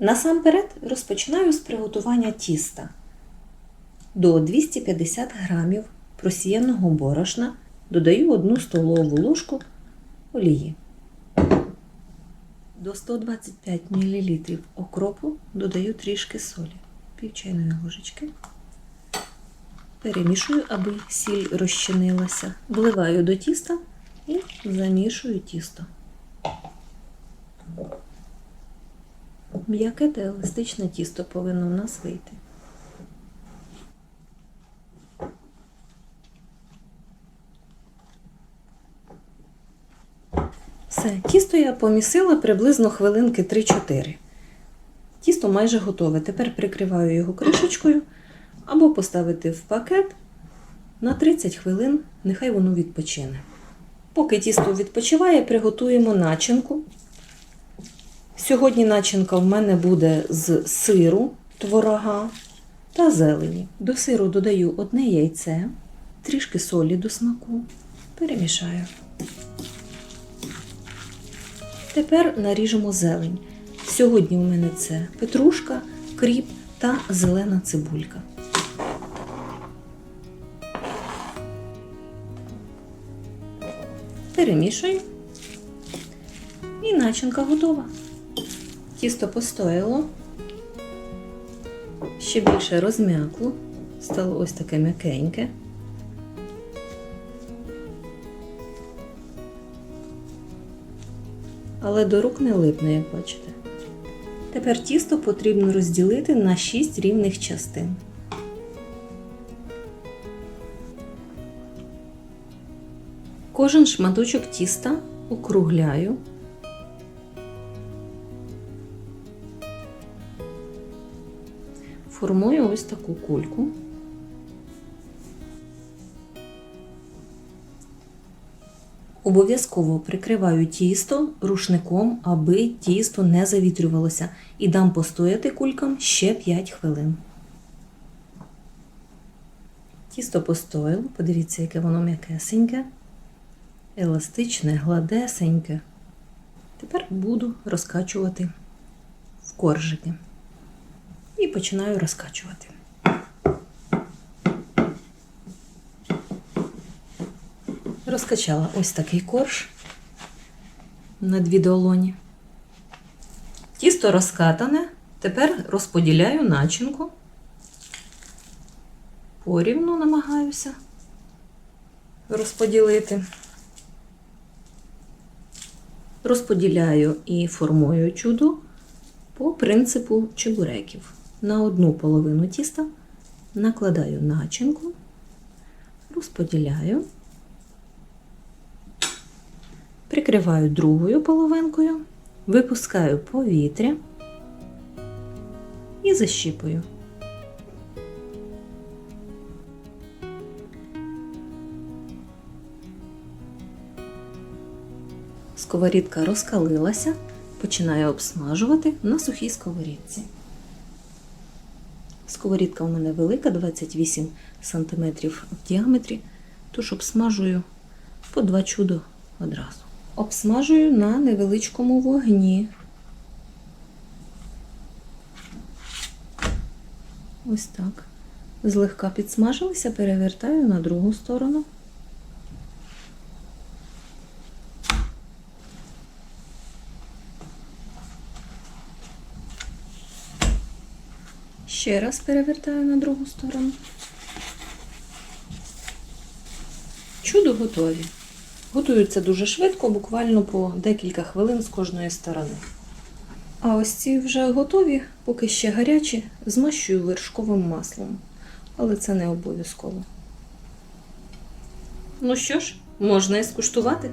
Насамперед розпочинаю з приготування тіста. До 250 грамів просіяного борошна додаю 1 столову ложку олії. До 125 мл окропу додаю трішки солі, пів чайної ложечки. Перемішую, аби сіль розчинилася. Вливаю до тіста і замішую тісто. М'яке та еластичне тісто повинно в нас вийти. Все, тісто я помісила приблизно хвилинки 3-4. Тісто майже готове. Тепер прикриваю його кришечкою або поставити в пакет на 30 хвилин, нехай воно відпочине. Поки тісто відпочиває, приготуємо начинку. Сьогодні начинка в мене буде з сиру, творога та зелені. До сиру додаю одне яйце, трішки солі до смаку, перемішаю. Тепер наріжемо зелень. Сьогодні у мене це петрушка, кріп та зелена цибулька. Перемішую. І начинка готова. Тісто постояло, ще більше розм'якло, стало ось таке м'якеньке. Але до рук не липне, як бачите. Тепер тісто потрібно розділити на 6 рівних частин. Кожен шматочок тіста округляю. Формую ось таку кульку. Обов'язково прикриваю тісто рушником, аби тісто не завітрювалося, і дам постояти кулькам ще 5 хвилин. Тісто постояло, подивіться, яке воно м'якесеньке, еластичне, гладесеньке. Тепер буду розкачувати в коржики. І починаю розкачувати. Розкачала ось такий корж на дві долоні. Тісто розкатане. Тепер розподіляю начинку. Порівну намагаюся розподілити. Розподіляю і формую чудо по принципу чебуреків. На одну половину тіста накладаю начинку, розподіляю, прикриваю другою половинкою, випускаю повітря і защіпую. Сковорідка розкалилася, починаю обсмажувати на сухій сковорідці. Сковорідка у мене велика, 28 см в діаметрі, тож обсмажую по два чудо одразу. Обсмажую на невеличкому вогні. Ось так. Злегка підсмажилися, перевертаю на другу сторону. Ще раз перевертаю на другу сторону. Чудо готові. Готуються дуже швидко, буквально по декілька хвилин з кожної сторони. А ось ці вже готові, поки ще гарячі, змащую вершковим маслом. Але це не обов'язково. Ну що ж, можна і скуштувати.